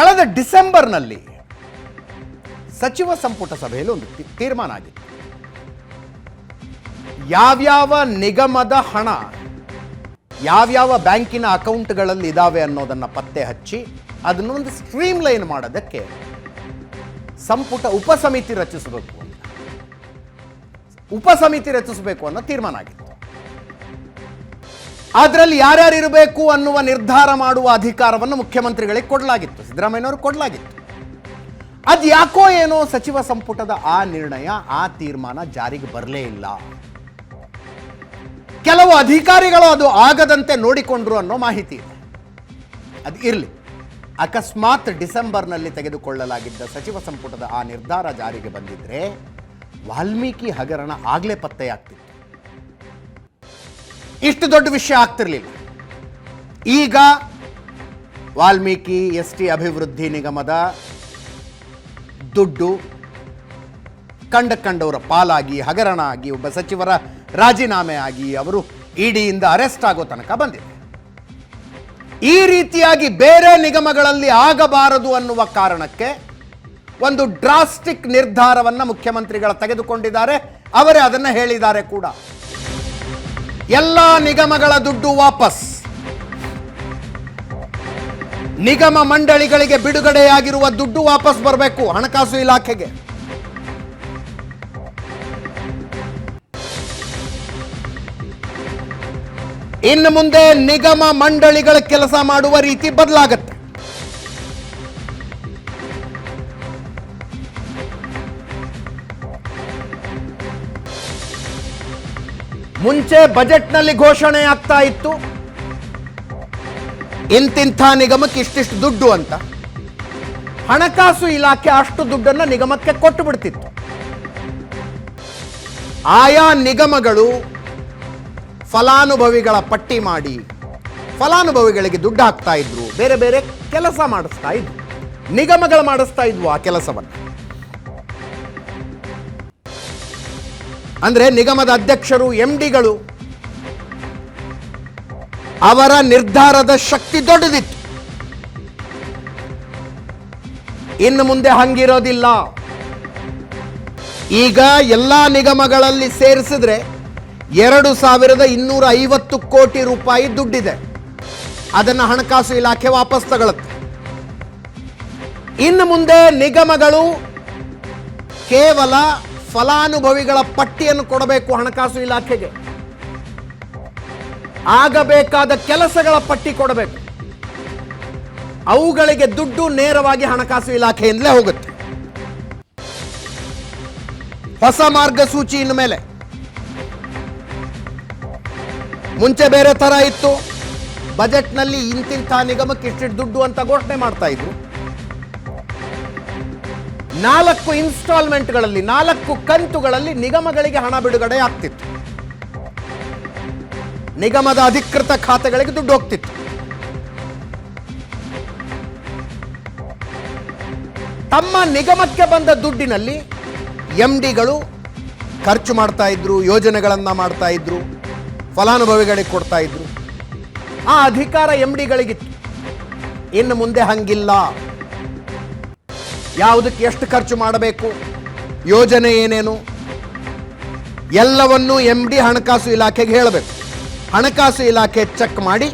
ಕಳೆದ ಡಿಸೆಂಬರ್ನಲ್ಲಿ ಸಚಿವ ಸಂಪುಟ ಸಭೆಯಲ್ಲಿ ಒಂದು ತೀರ್ಮಾನ ಆಗಿತ್ತು. ಯಾವ್ಯಾವ ನಿಗಮದ ಹಣ, ಯಾವ್ಯಾವ ಬ್ಯಾಂಕಿನ ಅಕೌಂಟ್ಗಳಲ್ಲಿ ಇದಾವೆ ಅನ್ನೋದನ್ನ ಪತ್ತೆ ಹಚ್ಚಿ ಅದನ್ನೊಂದು ಸ್ಟ್ರೀಮ್ ಲೈನ್ ಮಾಡೋದಕ್ಕೆ ಸಂಪುಟ ಉಪಸಮಿತಿ ರಚಿಸಬೇಕು ಉಪಸಮಿತಿ ರಚಿಸಬೇಕು ಅನ್ನೋ ತೀರ್ಮಾನ ಆಗಿತ್ತು. ಅದರಲ್ಲಿ ಯಾರ್ಯಾರು ಇರಬೇಕು ಅನ್ನುವ ನಿರ್ಧಾರ ಮಾಡುವ ಅಧಿಕಾರವನ್ನು ಮುಖ್ಯಮಂತ್ರಿಗಳಿಗೆ ಕೊಡಲಾಗಿತ್ತು. ಸಿದ್ದರಾಮಯ್ಯನವರು ಕೊಡಲಾಗಿತ್ತು. ಅದು ಯಾಕೋ ಏನೋ ಸಚಿವ ಸಂಪುಟದ ಆ ನಿರ್ಣಯ, ಆ ತೀರ್ಮಾನ ಜಾರಿಗೆ ಬರಲೇ ಇಲ್ಲ. ಕೆಲವು ಅಧಿಕಾರಿಗಳು ಅದು ಆಗದಂತೆ ನೋಡಿಕೊಂಡ್ರು ಅನ್ನೋ ಮಾಹಿತಿ ಇದೆ. ಅದು ಇರಲಿ. ಅಕಸ್ಮಾತ್ ಡಿಸೆಂಬರ್ನಲ್ಲಿ ತೆಗೆದುಕೊಳ್ಳಲಾಗಿದ್ದ ಸಚಿವ ಸಂಪುಟದ ಆ ನಿರ್ಧಾರ ಜಾರಿಗೆ ಬಂದಿದ್ರೆ ವಾಲ್ಮೀಕಿ ಹಗರಣ ಆಗಲೇ ಪತ್ತೆಯಾಗ್ತಿತ್ತು. ಇಷ್ಟು ದೊಡ್ಡ ವಿಷಯ ಆಗ್ತಿರ್ಲಿಲ್ಲ. ಈಗ ವಾಲ್ಮೀಕಿ ಎಸ್ ಟಿ ಅಭಿವೃದ್ಧಿ ನಿಗಮದ ದುಡ್ಡು ಕಂಡ ಕಂಡವರ ಪಾಲಾಗಿ ಹಗರಣ ಆಗಿ ಒಬ್ಬ ಸಚಿವರ ರಾಜೀನಾಮೆ ಆಗಿ ಅವರು ಇಡಿಯಿಂದ ಅರೆಸ್ಟ್ ಆಗೋ ತನಕ ಬಂದಿದೆ. ಈ ರೀತಿಯಾಗಿ ಬೇರೆ ನಿಗಮಗಳಲ್ಲಿ ಆಗಬಾರದು ಅನ್ನುವ ಕಾರಣಕ್ಕೆ ಒಂದು ಡ್ರಾಸ್ಟಿಕ್ ನಿರ್ಧಾರವನ್ನು ಮುಖ್ಯಮಂತ್ರಿಗಳ ತೆಗೆದುಕೊಂಡಿದ್ದಾರೆ. ಅವರೇ ಅದನ್ನ ಹೇಳಿದ್ದಾರೆ ಕೂಡ. ಎಲ್ಲ ನಿಗಮಗಳ ದುಡ್ಡು ವಾಪಸ್. ನಿಗಮ ಮಂಡಳಿಗಳಿಗೆ ಬಿಡುಗಡೆಯಾಗಿರುವ ದುಡ್ಡು ವಾಪಸ್ ಬರಬೇಕು ಹಣಕಾಸು ಇಲಾಖೆಗೆ. ಇನ್ನು ಮುಂದೆ ನಿಗಮ ಮಂಡಳಿಗಳ ಕೆಲಸ ಮಾಡುವ ರೀತಿ ಬದಲಾಗತ್ತೆ. ಮುಂಚೆ ಬಜೆಟ್ನಲ್ಲಿ ಘೋಷಣೆ ಆಗ್ತಾ ಇತ್ತು. ಇಂತಿಂಥ ನಿಗಮಕ್ಕೆ ಇಷ್ಟಿಷ್ಟು ದುಡ್ಡು ಅಂತ. ಹಣಕಾಸು ಇಲಾಖೆ ಅಷ್ಟು ದುಡ್ಡನ್ನು ನಿಗಮಕ್ಕೆ ಕೊಟ್ಟು ಬಿಡ್ತಿತ್ತು. ಆಯಾ ನಿಗಮಗಳು ಫಲಾನುಭವಿಗಳ ಪಟ್ಟಿ ಮಾಡಿ ಫಲಾನುಭವಿಗಳಿಗೆ ದುಡ್ಡು ಹಾಕ್ತಾ ಇದ್ರು. ಬೇರೆ ಬೇರೆ ಕೆಲಸ ಮಾಡಿಸ್ತಾ ಇದ್ರು. ನಿಗಮಗಳು ಮಾಡಿಸ್ತಾ ಇದ್ವು ಆ ಕೆಲಸವನ್ನು. ಅಂದ್ರೆ ನಿಗಮದ ಅಧ್ಯಕ್ಷರು ಎಂ ಡಿಗಳು ಅವರ ನಿರ್ಧಾರದ ಶಕ್ತಿ ದೊಡ್ಡದಿತ್ತು. ಇನ್ನು ಮುಂದೆ ಹಂಗಿರೋದಿಲ್ಲ. ಈಗ ಎಲ್ಲ ನಿಗಮಗಳಲ್ಲಿ ಸೇರಿಸಿದ್ರೆ ಎರಡು ಸಾವಿರದ ಇನ್ನೂರ ಐವತ್ತು ಕೋಟಿ ರೂಪಾಯಿ ದುಡ್ಡಿದೆ. ಅದನ್ನು ಹಣಕಾಸು ಇಲಾಖೆ ವಾಪಸ್ ತಗೊಳುತ್ತೆ. ಇನ್ನು ಮುಂದೆ ನಿಗಮಗಳು ಕೇವಲ ಫಲಾನುಭವಿಗಳ ಪಟ್ಟಿಯನ್ನು ಕೊಡಬೇಕು ಹಣಕಾಸು ಇಲಾಖೆಗೆ. ಆಗಬೇಕಾದ ಕೆಲಸಗಳ ಪಟ್ಟಿ ಕೊಡಬೇಕು. ಅವುಗಳಿಗೆ ದುಡ್ಡು ನೇರವಾಗಿ ಹಣಕಾಸು ಇಲಾಖೆಯಿಂದಲೇ ಹೋಗುತ್ತೆ. ಹೊಸ ಮಾರ್ಗಸೂಚಿ ಇನ್ನು ಮೇಲೆ. ಮುಂಚೆ ಬೇರೆ ತರ ಇತ್ತು. ಬಜೆಟ್ನಲ್ಲಿ ಇಂತಿಂಥ ನಿಗಮಕ್ಕೆ ಇಷ್ಟಿಷ್ಟು ದುಡ್ಡು ಅಂತ ಘೋಷಣೆ ಮಾಡ್ತಾ ಇದ್ರು. ನಾಲ್ಕು ಇನ್ಸ್ಟಾಲ್ಮೆಂಟ್ಗಳಲ್ಲಿ, ನಾಲ್ಕು ಕಂತುಗಳಲ್ಲಿ ನಿಗಮಗಳಿಗೆ ಹಣ ಬಿಡುಗಡೆ ಆಗ್ತಿತ್ತು ನಿಗಮದ ಅಧಿಕೃತ ಖಾತೆಗಳಿಗೆ ದುಡ್ಡು ಹೋಗ್ತಿತ್ತು. ತಮ್ಮ ನಿಗಮಕ್ಕೆ ಬಂದ ದುಡ್ಡಿನಲ್ಲಿ ಎಂ ಡಿಗಳು ಖರ್ಚು ಮಾಡ್ತಾ ಇದ್ರು, ಯೋಜನೆಗಳನ್ನ ಮಾಡ್ತಾ ಇದ್ರು, ಫಲಾನುಭವಿಗಳಿಗೆ ಕೊಡ್ತಾ ಇದ್ರು. ಆ ಅಧಿಕಾರ ಎಂ ಡಿಗಳಿಗಿತ್ತು ಇನ್ನು ಮುಂದೆ ಹಂಗಿಲ್ಲ. ಯಾವುದಕ್ಕೆ ಎಷ್ಟು ಖರ್ಚು ಮಾಡಬೇಕು? ಯೋಜನೆ ಏನೇನು? ಎಲ್ಲವನ್ನೂ ಎಂ ಡಿ ಹಣಕಾಸು ಇಲಾಖೆಗೆ ಹೇಳಬೇಕು. ಹಣಕಾಸು ಇಲಾಖೆ ಚೆಕ್ ಮಾಡಿ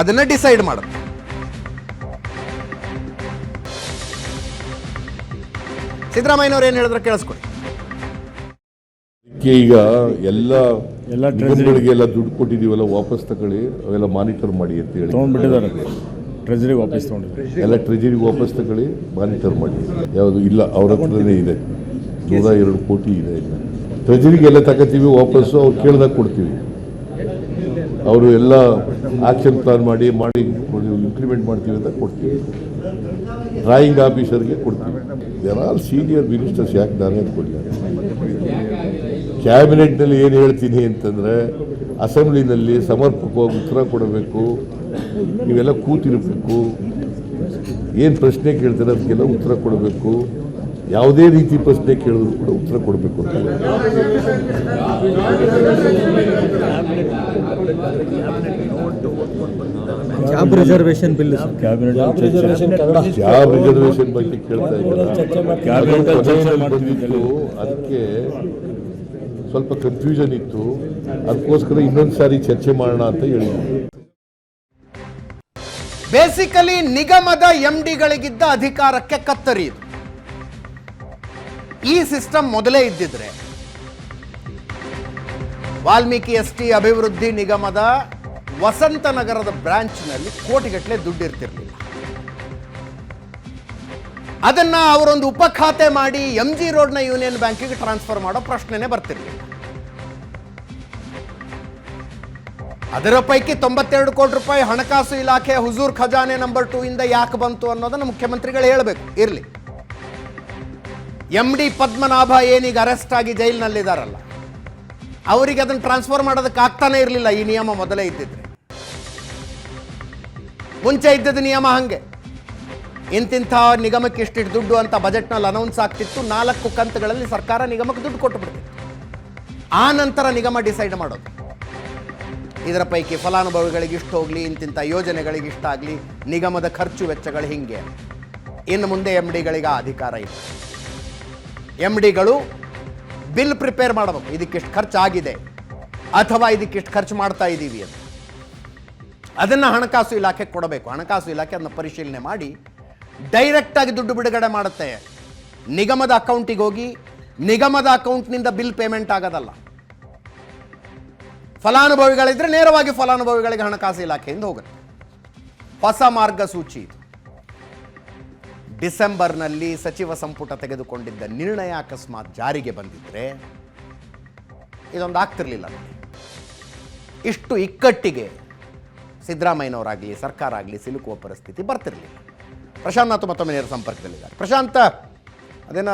ಅದನ್ನು ಡಿಸೈಡ್ ಮಾಡುತ್ತೆ ಸಿದ್ದರಾಮಯ್ಯನವ್ರು ಏನು ಹೇಳಿದ್ರೆ ಕೇಳಿಸ್ಕೊಳ್ಳಿ. ಈಗ ಎಲ್ಲ ಎಲ್ಲ ದುಡ್ಡು ಕೊಟ್ಟಿದೀವಲ್ಲ ವಾಪಸ್ ತಗೊಳ್ಳಿ ಅವೆಲ್ಲ ಮಾನಿಟರ್ ಮಾಡಿ ಅಂತ ಹೇಳಿ. ಟ್ರೆಜರಿಗೆ ವಾಪಸ್ ತೊಗೊಂಡಿದ್ದಾರೆ. ಎಲ್ಲ ಟ್ರೆಜರಿಗೆ ವಾಪಸ್ ತಗೊಳ್ಳಿ ಮಾನಿಟರ್ ಮಾಡಿ. ಯಾವುದು ಇಲ್ಲ, ಅವ್ರ ಹತ್ರನೇ ಇದೆ. ನೂರ ಎರಡು ಕೋಟಿ ಇದೆ ಇಲ್ಲ ಟ್ರೆಜರಿಗೆಲ್ಲ ತಗೋತೀವಿ ವಾಪಸ್ಸು ಅವ್ರು ಕೇಳ್ದಾಗ ಕೊಡ್ತೀವಿ. ಅವರು ಎಲ್ಲ ಆಕ್ಷನ್ ಪ್ಲಾನ್ ಮಾಡಿ ಮಾಡಿ ಇಂಪ್ಲಿಮೆಂಟ್ ಮಾಡ್ತೀವಿ ಅಂತ ಕೊಡ್ತೀವಿ. ಡ್ರಾಯಿಂಗ್ ಆಫೀಸರ್ಗೆ ಕೊಡ್ತೀವಿ. ದೇರ್ ಆಲ್ ಸೀನಿಯರ್ ಮಿನಿಸ್ಟರ್ಸ್ ಯಾಕೆ ನಾನೇ ಕೊಡ್ತಾರೆ ಕ್ಯಾಬಿನೆಟ್ನಲ್ಲಿ ಏನು ಹೇಳ್ತೀನಿ ಅಂತಂದರೆ ಅಸೆಂಬ್ಲಿನಲ್ಲಿ ಸಮರ್ಪಕವಾಗಿ ಉತ್ತರ ಕೊಡಬೇಕು ನೀವೆಲ್ಲ ಕೂತಿರಬೇಕು ಏನು ಪ್ರಶ್ನೆ ಕೇಳ್ತಾರೆ ಅದಕ್ಕೆಲ್ಲ ಉತ್ತರ ಕೊಡಬೇಕು ಯಾವುದೇ ರೀತಿ ಪ್ರಶ್ನೆ ಕೇಳಿದ್ರು ಕೂಡ ಉತ್ತರ ಕೊಡಬೇಕು ಅಂತ ಜಾಬ್ ರಿಸರ್ವೇಶನ್ ಬಿಲ್ ಕ್ಯಾಬಿನೆಟ್ ಯಾವ ರಿಸರ್ವೇಶನ್ ಬಗ್ಗೆ ಕೇಳ್ತಾ ಇದ್ದಾರೆ. ಅದಕ್ಕೆ ಸ್ವಲ್ಪ ಕನ್ಫ್ಯೂಷನ್ ಇತ್ತು. ಅದಕ್ಕೋಸ್ಕರ ಇನ್ನೊಂದು ಸಾರಿ ಚರ್ಚೆ ಮಾಡೋಣ ಅಂತ ಹೇಳಿದ್ವಿ. ಬೇಸಿಕಲಿ ನಿಗಮದ ಎಂ ಡಿಗಳಿಗಿದ್ದ ಅಧಿಕಾರಕ್ಕೆ ಕತ್ತರಿ ಈ ಸಿಸ್ಟಮ್ ಮೊದಲೇ ಇದ್ದಿದ್ರೆ, ವಾಲ್ಮೀಕಿ ಎಸ್ ಟಿ ಅಭಿವೃದ್ಧಿ ನಿಗಮದ ವಸಂತನಗರದ ಬ್ರಾಂಚ್ನಲ್ಲಿ ಕೋಟಿಗಟ್ಟಲೆ ದುಡ್ಡು ಇರ್ತಿರ್ಲಿಲ್ಲ ಅದನ್ನ ಅವರೊಂದು ಉಪಖಾತೆ ಮಾಡಿ ಎಂ ಜಿ ರೋಡ್ನ ಯೂನಿಯನ್ ಬ್ಯಾಂಕಿಗೆ ಟ್ರಾನ್ಸ್ಫರ್ ಮಾಡೋ ಪ್ರಶ್ನೆನೇ ಬರ್ತಿರಲಿಲ್ಲ. ಅದರ ಪೈಕಿ ತೊಂಬತ್ತೆರಡು ಕೋಟಿ ರೂಪಾಯಿ ಹಣಕಾಸು ಇಲಾಖೆ ಹುಜೂರ್ ಖಜಾನೆ ನಂಬರ್ ಟೂ ಇಂದ ಯಾಕೆ ಬಂತು ಅನ್ನೋದನ್ನು ಮುಖ್ಯಮಂತ್ರಿಗಳು ಹೇಳಬೇಕು. ಇರಲಿ. ಎಂ ಡಿ ಪದ್ಮನಾಭ ಏನೀಗ ಅರೆಸ್ಟ್ ಆಗಿ ಜೈಲಿನಲ್ಲಿದ್ದಾರಲ್ಲ ಅವರಿಗೆ ಅದನ್ನು ಟ್ರಾನ್ಸ್ಫರ್ ಮಾಡೋದಕ್ಕೆ ಆಗ್ತಾನೆ ಇರಲಿಲ್ಲ ಈ ನಿಯಮ ಮೊದಲೇ ಇದ್ದಿದ್ರೆ. ಮುಂಚೆ ಇದ್ದದ ನಿಯಮ ಹಂಗೆ. ಇಂತಿಂಥ ನಿಗಮಕ್ಕೆ ಇಷ್ಟಿಷ್ಟು ದುಡ್ಡು ಅಂತ ಬಜೆಟ್ನಲ್ಲಿ ಅನೌನ್ಸ್ ಆಗ್ತಿತ್ತು. ನಾಲ್ಕು ಕಂತುಗಳಲ್ಲಿ ಸರ್ಕಾರ ನಿಗಮಕ್ಕೆ ದುಡ್ಡು ಕೊಟ್ಟು ಬಿಡ್ತಿತ್ತು ಆ ನಂತರ ನಿಗಮ ಡಿಸೈಡ್ ಮಾಡೋದು. ಇದರ ಪೈಕಿ ಫಲಾನುಭವಿಗಳಿಗೆ ಇಷ್ಟ ಹೋಗಲಿ, ಇಂತಿಂಥ ಯೋಜನೆಗಳಿಗೆ ಇಷ್ಟ ಆಗಲಿ, ನಿಗಮದ ಖರ್ಚು ವೆಚ್ಚಗಳು ಹಿಂಗೆ. ಇನ್ನು ಮುಂದೆ ಎಂ ಡಿಗಳಿಗೆ ಆ ಅಧಿಕಾರ ಇದೆ ಎಂ ಡಿಗಳು ಬಿಲ್ ಪ್ರಿಪೇರ್ ಮಾಡಬೇಕು. ಇದಕ್ಕಿಷ್ಟು ಖರ್ಚು ಆಗಿದೆ. ಅಥವಾ ಇದಕ್ಕಿಷ್ಟು ಖರ್ಚು ಮಾಡ್ತಾ ಇದ್ದೀವಿ ಅಂತ. ಅದನ್ನು ಹಣಕಾಸು ಇಲಾಖೆಗೆ ಕೊಡಬೇಕು. ಹಣಕಾಸು ಇಲಾಖೆ ಅದನ್ನು ಪರಿಶೀಲನೆ ಮಾಡಿ ಡೈರೆಕ್ಟಾಗಿ ದುಡ್ಡು ಬಿಡುಗಡೆ ಮಾಡುತ್ತೆ. ನಿಗಮದ ಅಕೌಂಟಿಗೆ ಹೋಗಿ, ನಿಗಮದ ಅಕೌಂಟ್ನಿಂದ ಬಿಲ್ ಪೇಮೆಂಟ್ ಆಗೋದಲ್ಲ. ಫಲಾನುಭವಿಗಳಿದ್ರೆ ನೇರವಾಗಿ ಫಲಾನುಭವಿಗಳಿಗೆ ಹಣಕಾಸು ಇಲಾಖೆಯಿಂದ ಹೋಗುತ್ತೆ. ಹೊಸ ಮಾರ್ಗಸೂಚಿ. ಇದು ಡಿಸೆಂಬರ್ನಲ್ಲಿ ಸಚಿವ ಸಂಪುಟ ತೆಗೆದುಕೊಂಡಿದ್ದ ನಿರ್ಣಯ ಅಕಸ್ಮಾತ್ ಜಾರಿಗೆ ಬಂದಿದ್ರೆ ಇದೊಂದು ಆಗ್ತಿರ್ಲಿಲ್ಲ. ಇಷ್ಟು ಇಕ್ಕಟ್ಟಿಗೆ ಸಿದ್ದರಾಮಯ್ಯನವರಾಗಲಿ ಸರ್ಕಾರ ಆಗಲಿ ಸಿಲುಕುವ ಪರಿಸ್ಥಿತಿ ಬರ್ತಿರಲಿಲ್ಲ. ಪ್ರಶಾಂತ್ ನಾಥ್ ಮತ್ತೊಮ್ಮೆ ನೇರ ಸಂಪರ್ಕದಲ್ಲಿದ್ದಾರೆ. ಪ್ರಶಾಂತ ಅದೇನ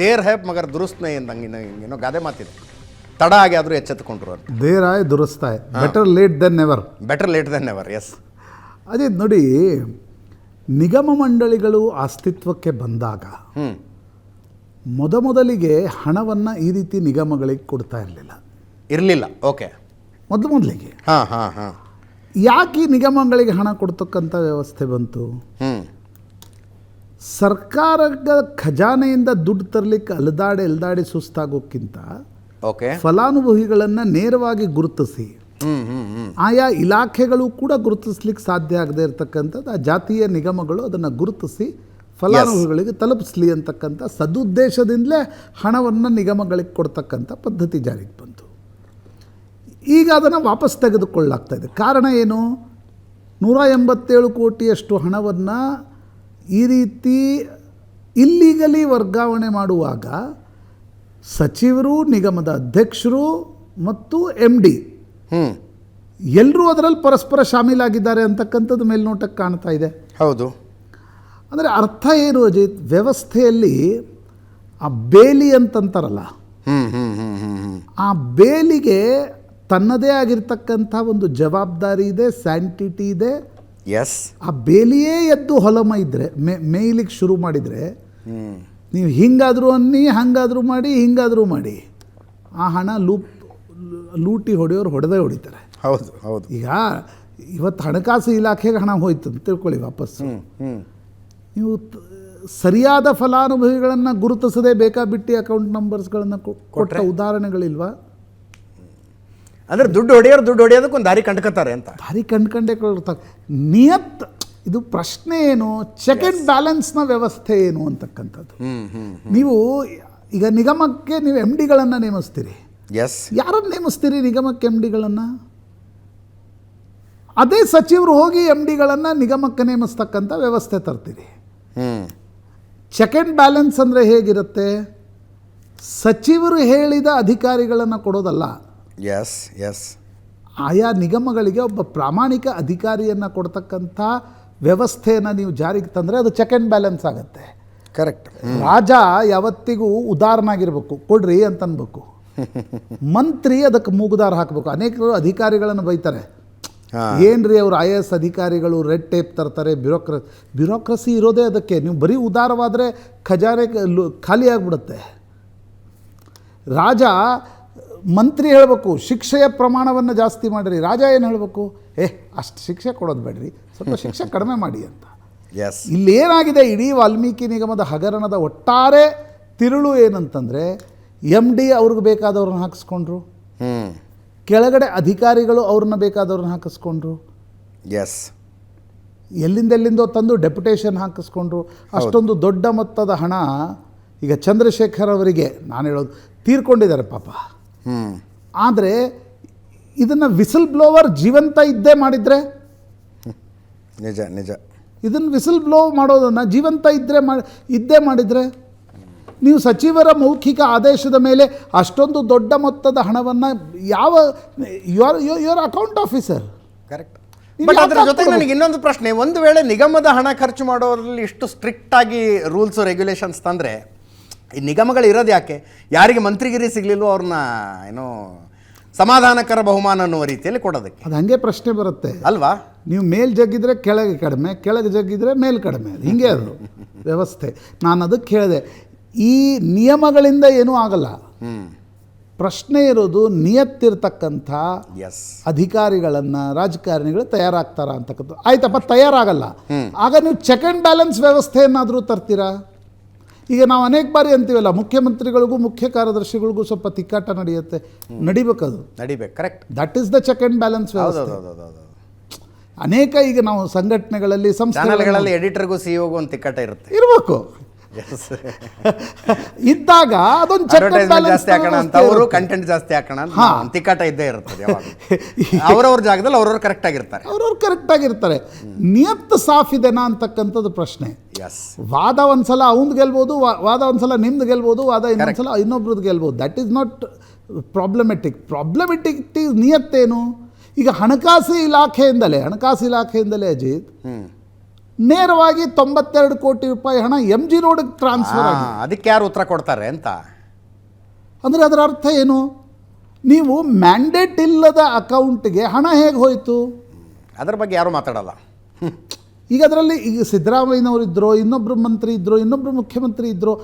ದೇರ್ ಹೇ ಮಗರ್ ದುರುಸ್ತ್ ನೈ ಅಂದಂಗೆ ಏನೋ ಗಾದೆ ಮಾತಿದೆ. ತಡ ಆಗಿ ಆದರೂ ಎಚ್ಚೆತ್ತುಕೊಂಡ್ರು ಅಂತ. There I ದುರಸ್ತಾಯ್ better late than never better late than ever yes ಅದೇ ನೋಡಿ ನಿಗಮ ಮಂಡಳಿಗಳು ಅಸ್ತಿತ್ವಕ್ಕೆ ಬಂದಾಗ ಮೊದಮೊದಲಿಗೆ ಹಣವನ್ನು ಈ ರೀತಿ ನಿಗಮಗಳಿಗೆ ಕೊಡ್ತಾ ಇರಲಿಲ್ಲ. ಇರಲಿಲ್ಲ ಓಕೆ. ಮೊದಲು ಮೊದಲಿಗೆ. ಹಾಂ ಹಾಂ ಹಾಂ. ಯಾಕೆ ಈ ನಿಗಮಗಳಿಗೆ ಹಣ ಕೊಡ್ತಕ್ಕಂಥ ವ್ಯವಸ್ಥೆ ಬಂತು? ಸರ್ಕಾರದ ಖಜಾನೆಯಿಂದ ದುಡ್ಡು ತರಲಿಕ್ಕೆ ಅಲ್ದಾಡಿ ಅಲ್ದಾಡಿ ಸುಸ್ತಾಗೋಕ್ಕಿಂತ ಓಕೆ ಫಲಾನುಭವಿಗಳನ್ನು ನೇರವಾಗಿ ಗುರುತಿಸಿ. ಆಯಾ ಇಲಾಖೆಗಳು ಕೂಡ ಗುರುತಿಸ್ಲಿಕ್ಕೆ ಸಾಧ್ಯ ಆಗದೆ ಇರತಕ್ಕಂಥದ್ದು ಆ ಜಾತೀಯ ನಿಗಮಗಳು ಅದನ್ನು ಗುರುತಿಸಿ ಫಲಾನುಭವಿಗಳಿಗೆ ತಲುಪಿಸ್ಲಿ ಅಂತಕ್ಕಂಥ ಸದುದ್ದೇಶದಿಂದಲೇ ಹಣವನ್ನು ನಿಗಮಗಳಿಗೆ ಕೊಡ್ತಕ್ಕಂಥ ಪದ್ಧತಿ ಜಾರಿಗೆ ಬಂತು. ಈಗ ಅದನ್ನು ವಾಪಸ್ ತೆಗೆದುಕೊಳ್ಳಾಗ್ತಾ ಇದೆ. ಕಾರಣ ಏನು? ನೂರ ಎಂಬತ್ತೇಳು ಕೋಟಿಯಷ್ಟು ಹಣವನ್ನು ಈ ರೀತಿ ಇಲ್ಲಿಗಲಿ ವರ್ಗಾವಣೆ ಮಾಡುವಾಗ ಸಚಿವರು ನಿಗಮದ ಅಧ್ಯಕ್ಷರು ಮತ್ತು ಎಂ ಡಿ ಎಲ್ಲರೂ ಅದರಲ್ಲಿ ಪರಸ್ಪರ ಶಾಮೀಲಾಗಿದ್ದಾರೆ ಅಂತಕ್ಕಂಥದ್ದು ಮೇಲ್ನೋಟಕ್ಕೆ ಕಾಣ್ತಾ ಇದೆ. ಹೌದು. ಅಂದರೆ ಅರ್ಥ ಏನು ಅಜಿತ್? ವ್ಯವಸ್ಥೆಯಲ್ಲಿ ಆ ಬೇಲಿ ಅಂತಂತಾರಲ್ಲ. ಆ ಬೇಲಿಗೆ ತನ್ನದೇ ಆಗಿರ್ತಕ್ಕಂಥ ಒಂದು ಜವಾಬ್ದಾರಿ ಇದೆ ಸ್ಯಾಂಟಿಟಿ ಇದೆ. ಎಸ್ ಆ ಬೇಲಿಯೇ ಎದ್ದು ಹೊಲಮ ಇದ್ದರೆ ಮೇ ಮೇಯ್ಲಿಕ್ಕೆ ಶುರು ಮಾಡಿದರೆ ನೀವು ಹಿಂಗಾದರೂ ಅನ್ನಿ ಹಂಗಾದರೂ ಮಾಡಿ ಹಿಂಗಾದರೂ ಮಾಡಿ. ಆ ಹಣ ಲೂಪ್ ಲೂಟಿ ಹೊಡೆಯೋರು ಹೊಡೆದೇ ಹೊಡಿತಾರೆ. ಹೌದು ಹೌದು. ಈಗ ಇವತ್ತು ಹಣಕಾಸು ಇಲಾಖೆಗೆ ಹಣ ಹೋಯ್ತು ಅಂತ ತಿಳ್ಕೊಳ್ಳಿ ವಾಪಸ್ಸು. ನೀವು ಸರಿಯಾದ ಫಲಾನುಭವಿಗಳನ್ನು ಗುರುತಿಸದೆ ಬೇಕಾಬಿಟ್ಟಿ ಅಕೌಂಟ್ ನಂಬರ್ಸ್ಗಳನ್ನು ಕೊಟ್ಟ ಉದಾಹರಣೆಗಳಿಲ್ವಾ? ಅಂದ್ರೆ ದುಡ್ಡು ಹೊಡೆಯೋರು ದುಡ್ಡು ಹೊಡೆಯೋದಕ್ಕೆ ಒಂದು ದಾರಿ ಕಂಡ್ಕೊತಾರೆ ಅಂತ. ದಾರಿ ಕಂಡ್ಕಂಡೇ ಕೊಡ್ತಾರೆ. ನಿಯತ್ ಇದು ಪ್ರಶ್ನೆ ಏನು? ಚೆಕ್ ಆ್ಯಂಡ್ ಬ್ಯಾಲೆನ್ಸ್ನ ವ್ಯವಸ್ಥೆ ಏನು ಅಂತಕ್ಕಂಥದ್ದು? ನೀವು ಈಗ ನಿಗಮಕ್ಕೆ ನೀವು ಎಂ ಡಿಗಳನ್ನು ನೇಮಿಸ್ತೀರಿ. ಎಸ್ ಯಾರನ್ನು ನೇಮಿಸ್ತೀರಿ ನಿಗಮಕ್ಕೆ ಎಂ ಡಿಗಳನ್ನು ಅದೇ ಸಚಿವರು ಹೋಗಿ ಎಂ ಡಿಗಳನ್ನು ನಿಗಮಕ್ಕೆ ನೇಮಿಸ್ತಕ್ಕಂಥ ವ್ಯವಸ್ಥೆ ತರ್ತೀರಿ. ಚೆಕ್ ಅಂಡ್ ಬ್ಯಾಲೆನ್ಸ್ ಅಂದರೆ ಹೇಗಿರುತ್ತೆ? ಸಚಿವರು ಹೇಳಿದ ಅಧಿಕಾರಿಗಳನ್ನು ಕೊಡೋದಲ್ಲ. ಎಸ್ ಎಸ್ ಆಯಾ ನಿಗಮಗಳಿಗೆ ಒಬ್ಬ ಪ್ರಾಮಾಣಿಕ ಅಧಿಕಾರಿಯನ್ನು ಕೊಡ್ತಕ್ಕಂಥ ವ್ಯವಸ್ಥೆಯನ್ನು ನೀವು ಜಾರಿಗೆ ತಂದರೆ ಅದು ಚೆಕ್ ಆ್ಯಂಡ್ ಬ್ಯಾಲೆನ್ಸ್ ಆಗುತ್ತೆ. ಕರೆಕ್ಟ್ ರಾಜ ಯಾವತ್ತಿಗೂ ಉದಾರನಾಗಿರ್ಬೇಕು. ಕೊಡ್ರಿ ಅಂತ ಅನ್ಬೇಕು ಮಂತ್ರಿ ಅದಕ್ಕೆ ಮೂಗುದಾರ ಹಾಕಬೇಕು. ಅನೇಕರು ಅಧಿಕಾರಿಗಳನ್ನು ಬೈತಾರೆ. ಏನ್ರಿ ಅವರು ಐ ಎ ಎಸ್ ಅಧಿಕಾರಿಗಳು ರೆಡ್ ಟೇಪ್ ತರ್ತಾರೆ ಬ್ಯೂರೋಕ್ರ ಬ್ಯೂರೋಕ್ರಸಿ ಇರೋದೇ ಅದಕ್ಕೆ. ನೀವು ಬರೀ ಉದಾರವಾದರೆ ಖಜಾನೆ ಖಾಲಿ ಆಗಿಬಿಡುತ್ತೆ. ರಾಜ ಮಂತ್ರಿ ಹೇಳಬೇಕು ಶಿಕ್ಷೆಯ ಪ್ರಮಾಣವನ್ನು ಜಾಸ್ತಿ ಮಾಡಿರಿ. ರಾಜ ಏನು ಹೇಳಬೇಕು? ಏ ಅಷ್ಟು ಶಿಕ್ಷೆ ಕೊಡೋದು ಬೇಡ್ರಿ. ಸ್ವಲ್ಪ ಶಿಕ್ಷೆ ಕಡಿಮೆ ಮಾಡಿ ಅಂತ. ಎಸ್ ಇಲ್ಲೇನಾಗಿದೆ ಇಡೀ ವಾಲ್ಮೀಕಿ ನಿಗಮದ ಹಗರಣದ ಒಟ್ಟಾರೆ ತಿರುಳು ಏನಂತಂದರೆ ಎಂ ಡಿ ಅವ್ರಿಗೆ ಬೇಕಾದವ್ರನ್ನ ಹಾಕಿಸ್ಕೊಂಡ್ರು. ಕೆಳಗಡೆ ಅಧಿಕಾರಿಗಳು ಅವ್ರನ್ನ ಬೇಕಾದವ್ರನ್ನ ಹಾಕಿಸ್ಕೊಂಡ್ರು. ಎಸ್ ಎಲ್ಲಿಂದೆಲ್ಲಿಂದೋ ತಂದು ಡೆಪ್ಯುಟೇಷನ್ ಹಾಕಿಸ್ಕೊಂಡ್ರು. ಅಷ್ಟೊಂದು ದೊಡ್ಡ ಮೊತ್ತದ ಹಣ ಈಗ ಚಂದ್ರಶೇಖರ್ ಅವರಿಗೆ ನಾನು ಹೇಳೋದು ತೀರ್ಕೊಂಡಿದ್ದಾರೆ ಪಾಪ. ಆದರೆ ಇದನ್ನು ವಿಸಲ್ ಬ್ಲೋವರ್ ಜೀವಂತ ಇದ್ದೇ ಮಾಡಿದರೆ? ನಿಜ ನಿಜ. ಇದನ್ನು ವಿಸಿಲ್ ಬ್ಲೋ ಮಾಡೋದನ್ನು ಜೀವಂತ ಇದ್ದರೆ ಮಾಡಿ ಇದ್ದೇ ಮಾಡಿದರೆ? ನೀವು ಸಚಿವರ ಮೌಖಿಕ ಆದೇಶದ ಮೇಲೆ ಅಷ್ಟೊಂದು ದೊಡ್ಡ ಮೊತ್ತದ ಹಣವನ್ನು ಯಾವ you are you are account officer correct but ಅದರ ಜೊತೆಗೆ ನನಗೆ ಇನ್ನೊಂದು ಪ್ರಶ್ನೆ. ಒಂದು ವೇಳೆ ನಿಗಮದ ಹಣ ಖರ್ಚು ಮಾಡೋದ್ರಲ್ಲಿ ಇಷ್ಟು ಸ್ಟ್ರಿಕ್ಟಾಗಿ ರೂಲ್ಸು ರೆಗ್ಯುಲೇಷನ್ಸ್ ತಂದರೆ ಈ ನಿಗಮಗಳು ಇರೋದು ಯಾಕೆ? ಯಾರಿಗೆ ಮಂತ್ರಿಗಿರಿ ಸಿಗಲಿಲ್ಲವೋ ಅವ್ರನ್ನ ಏನೋ ಸಮಾಧಾನಕರ ಬಹುಮಾನ ಅನ್ನುವ ರೀತಿಯಲ್ಲಿ ಕೊಡೋದಕ್ಕೆ. ಅದು ಹಾಗೆ ಪ್ರಶ್ನೆ ಬರುತ್ತೆ. ಅಲ್ವಾ? ನೀವು ಮೇಲ್ ಜಗ್ಗಿದ್ರೆ ಕೆಳಗೆ ಕಡಿಮೆ ಕೆಳಗೆ ಜಗ್ಗಿದ್ರೆ ಮೇಲ್ ಕಡಿಮೆ ಅದು ಹಿಂಗೆ ಅದು ವ್ಯವಸ್ಥೆ. ನಾನು ಅದಕ್ಕೆ ಹೇಳಿದೆ ಈ ನಿಯಮಗಳಿಂದ ಏನೂ ಆಗಲ್ಲ. ಪ್ರಶ್ನೆ ಇರೋದು ನಿಯತ್ತಿರ್ತಕ್ಕಂಥ ಎಸ್ ಅಧಿಕಾರಿಗಳನ್ನು ರಾಜಕಾರಣಿಗಳು ತಯಾರಾಗ್ತಾರ ಅಂತಕ್ಕಂಥ ಆಯ್ತಪ್ಪ ತಯಾರಾಗಲ್ಲ. ಆಗ ನೀವು ಚೆಕ್ ಅಂಡ್ ಬ್ಯಾಲೆನ್ಸ್ ವ್ಯವಸ್ಥೆಯನ್ನಾದರೂ ತರ್ತೀರಾ? ಈಗ ನಾವು ಅನೇಕ ಬಾರಿ ಅಂತೀವಲ್ಲ ಮುಖ್ಯಮಂತ್ರಿಗಳಿಗೂ ಮುಖ್ಯ ಕಾರ್ಯದರ್ಶಿಗಳಿಗೂ ಸ್ವಲ್ಪ ತಿಕ್ಕಾಟ ನಡೆಯುತ್ತೆ. ನಡಿಬೇಕದು. ನಡಿಬೇಕು correct that is the check and balance ಅನೇಕ ಈಗ ನಾವು ಸಂಘಟನೆಗಳಲ್ಲಿ ಸಂಸ್ಥೆಗಳಲ್ಲಿ ಎಡಿಟರ್ಗೂ ಸಿಇಒಗೂ ಒಂದು ತಿಕ್ಕಾಟ ಇರುತ್ತೆ. ಇರಬೇಕು. ಇದ್ದಾಗ ಅದೊಂದು ಜಾಸ್ತಿ ಹಾಕೋಣ ಅಂತ ಅವರು ಕಂಟೆಂಟ್ ಜಾಸ್ತಿ ಹಾಕೋಣ ಅಂತ ತಿಕ್ಕಾಟ ಇದ್ದೇ ಇರ್ತದೆ ಅವರವ್ರ ಜಾಗದಲ್ಲಿ ಅವ್ರವ್ರು ಕರೆಕ್ಟ್ ಆಗಿರ್ತಾರೆ. ಅವ್ರವ್ರು ಕರೆಕ್ಟಾಗಿರ್ತಾರೆ ನಿಯತ್ತು ಸಾಫ್ ಇದೆನಾ ಅಂತಕ್ಕಂಥದ್ದು ಪ್ರಶ್ನೆ. ಎಸ್ ವಾದ ಒಂದ್ಸಲ ಅವನ್ ಗೆಲ್ಬೋದು ವಾ- ವಾದ ಒಂದ್ಸಲ ನಿಮ್ದು ಗೆಲ್ಬೋದು ವಾದ ಇನ್ನೊಂದ್ಸಲ ಇನ್ನೊಬ್ರದ್ದು ಗೆಲ್ಬೋದು. That is not problematic problematic ನಿಯತ್ತೇನು? ಈಗ ಹಣಕಾಸು ಇಲಾಖೆಯಿಂದಲೇ ಹಣಕಾಸು ಇಲಾಖೆಯಿಂದಲೇ ಅಜಿತ್ ನೇರವಾಗಿ ತೊಂಬತ್ತೆರಡು ಕೋಟಿ ರೂಪಾಯಿ ಹಣ ಎಂ ಜಿ ರೋಡ್ಗೆ ಟ್ರಾನ್ಸ್ಫರ್ ಆಗಿದೆ. ಅದಕ್ಕೆ ಯಾರು ಉತ್ತರ ಕೊಡ್ತಾರೆ ಅಂತ? ಅಂದರೆ ಅದರ ಅರ್ಥ ಏನು? ನೀವು ಮ್ಯಾಂಡೇಟ್ ಇಲ್ಲದ ಅಕೌಂಟ್ಗೆ ಹಣ ಹೇಗೆ ಹೋಯಿತು? ಅದರ ಬಗ್ಗೆ ಯಾರು ಮಾತಾಡಲ್ಲ. ಈಗ ಅದರಲ್ಲಿ ಈಗ ಸಿದ್ದರಾಮಯ್ಯನವರು ಇದ್ದರು ಇನ್ನೊಬ್ಬರು ಮಂತ್ರಿ ಇದ್ದರು ಇನ್ನೊಬ್ಬರು ಮುಖ್ಯಮಂತ್ರಿ ಇದ್ದರು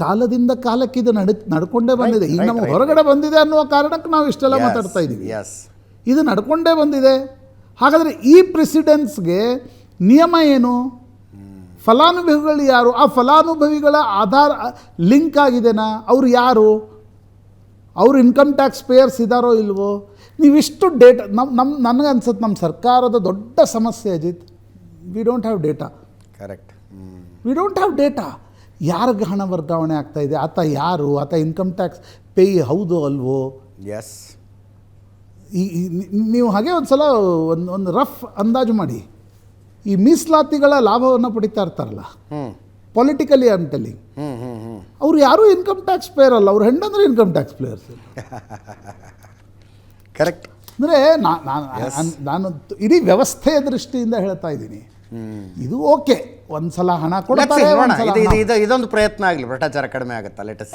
ಕಾಲದಿಂದ ಕಾಲಕ್ಕೆ ಇದು ನಡೆ ನಡ್ಕೊಂಡೇ ಬಂದಿದೆ. ಈಗ ನಮ್ಮ ನಮಗೆ ಹೊರಗಡೆ ಬಂದಿದೆ ಅನ್ನುವ ಕಾರಣಕ್ಕೆ ನಾವು ಇಷ್ಟೆಲ್ಲ ಮಾತಾಡ್ತಾ ಇದ್ದೀವಿ ಎಸ್ ಇದು ನಡ್ಕೊಂಡೇ ಬಂದಿದೆ. ಹಾಗಾದರೆ ಈ ಪ್ರೆಸಿಡೆನ್ಸ್ಗೆ ನಿಯಮ ಏನು? ಫಲಾನುಭವಿಗಳು ಯಾರು? ಆ ಫಲಾನುಭವಿಗಳ ಆಧಾರ ಲಿಂಕ್ ಆಗಿದೆನಾ? ಅವರು ಯಾರು? ಅವರು ಇನ್ಕಮ್ ಟ್ಯಾಕ್ಸ್ ಪೇಯರ್ಸ್ ಇದ್ದಾರೋ ಇಲ್ವೋ? ನೀವಿಷ್ಟು ಡೇಟಾ ನಮ್ಮ ನಮ್ಮ ನನಗೆ ಅನ್ಸುತ್ತೆ ನಮ್ಮ ಸರ್ಕಾರದ ದೊಡ್ಡ ಸಮಸ್ಯೆ Ajit. We don't have data correct we don't have data ಯಾರಿಗೆ ಹಣ ವರ್ಗಾವಣೆ ಆಗ್ತಾ ಇದೆ? ಆತ ಯಾರು? ಆತ ಇನ್ಕಮ್ ಟ್ಯಾಕ್ಸ್ ಪೇ ಹೌದು ಅಲ್ವೋ? ಎಸ್ ಈ- ನೀವು ಹಾಗೆ ಒಂದು ಸಲ ಒಂದು ಒಂದು ರಫ್ ಅಂದಾಜು ಮಾಡಿ. ಈ ಮೀಸಲಾತಿಗಳ ಲಾಭವನ್ನು ಪಡಿತಾ ಇರ್ತಾರಲ್ಲ? ಪೊಲಿಟಿಕಲಿ ಐ ಟೆಲ್ಲಿಂಗ್ ಅವ್ರು ಯಾರೂ ಇನ್ಕಮ್ ಟ್ಯಾಕ್ಸ್ ಪೇಯರ್ ಅಲ್ಲ ಅವ್ರು ಹೆಂಡಂದ್ರೆ ಇನ್ಕಮ್ ಟ್ಯಾಕ್ಸ್ ಪ್ಲೇಯರ್ಸ್ ಕರೆಕ್ಟ್ ಅಂದರೆ ನಾನು ಇಡೀ ವ್ಯವಸ್ಥೆಯ ದೃಷ್ಟಿಯಿಂದ ಹೇಳ್ತಾ ಇದ್ದೀನಿ. ಇದು ಓಕೆ ಒಂದ್ಸಲ ಹಣ ಕೊಡ್ತಾರೆ ಇದೊಂದು ಪ್ರಯತ್ನ ಆಗಲಿ ಭ್ರಷ್ಟಾಚಾರ ಕಡಿಮೆ ಆಗುತ್ತಾ? ಲೆಟಸ್